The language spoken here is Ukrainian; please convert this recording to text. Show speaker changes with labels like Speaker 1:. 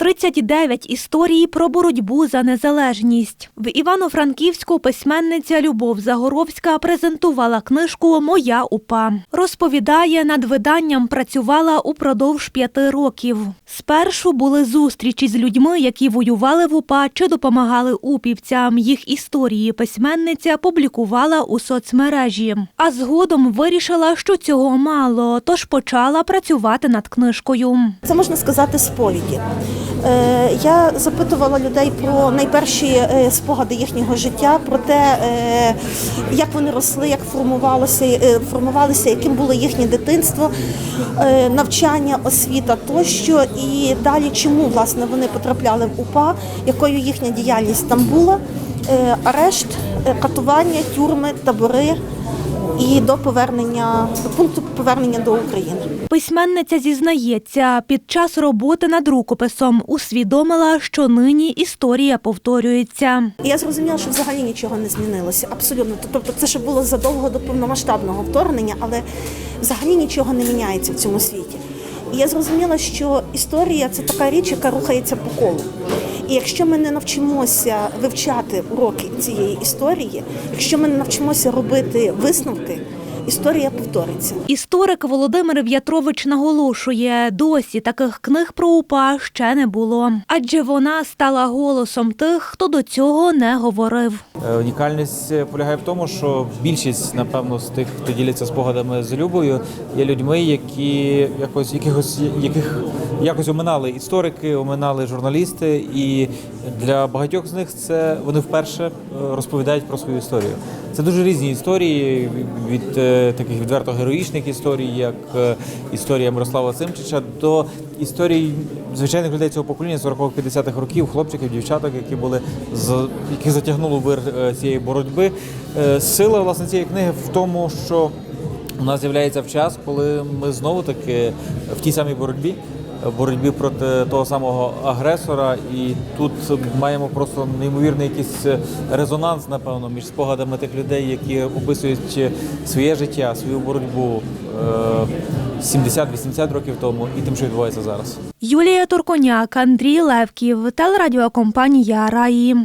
Speaker 1: 39 історій про боротьбу за незалежність. В Івано-Франківську письменниця Любов Загоровська презентувала книжку Моя упа. Розповідає, над виданням працювала упродовж п'яти років. Спершу були зустрічі з людьми, які воювали в УПА чи допомагали упівцям. Їх історії письменниця публікувала у соцмережі. А згодом вирішила, що цього мало, тож почала працювати над книжкою.
Speaker 2: Це можна сказати сповіді. Е, Я запитувала людей про найперші е, спогади їхнього життя, про те, е, як вони росли, як формувалося, формувалися, яким було їхнє дитинство, навчання, освіта тощо. І далі, чому власне вони потрапляли в УПА, якою їхня діяльність там була, арешт, катування, тюрми, табори і до повернення до пункту повернення до України.
Speaker 1: Письменниця зізнається, під час роботи над рукописом усвідомила, що нині історія повторюється.
Speaker 2: Я зрозуміла, що взагалі нічого не змінилося. Абсолютно. Тобто, це ще було задовго до повномасштабного вторгнення, але взагалі нічого не міняється в цьому світі. І я зрозуміла, що історія це така річ, яка рухається по колу. І якщо ми не навчимося вивчати уроки цієї історії, якщо ми не навчимося робити висновки, історія повториться.
Speaker 1: Історик Володимир В'ятрович наголошує, досі таких книг про УПА ще не було, адже вона стала голосом тих, хто до цього не говорив.
Speaker 3: Е, Унікальність е, полягає в тому, що більшість, напевно, з тих, хто діляться спогадами з Любою, є людьми, які якось якихось яких якось оминали історики, оминали журналісти, і для багатьох з них це вони вперше е, розповідають про свою історію. Це дуже різні історії від таких відверто героїчних історій, як е, історія Мирослава Симчича, до історій звичайних людей цього покоління 40-50-х років, хлопчиків, дівчаток, які були які затягнули вир е, цієї боротьби. Е, Сила власне цієї книги в тому, що у нас з'являється в час, коли ми знову таки в тій самій боротьбі. Боротьбі проти того самого агресора, і тут маємо просто неймовірний якийсь резонанс, напевно, між спогадами тих людей, які описують своє життя, свою боротьбу е, 70-80 років тому, і тим, що відбувається зараз.
Speaker 1: Юлія Турконяк, Андрій Левків, телерадіокомпанія Раї.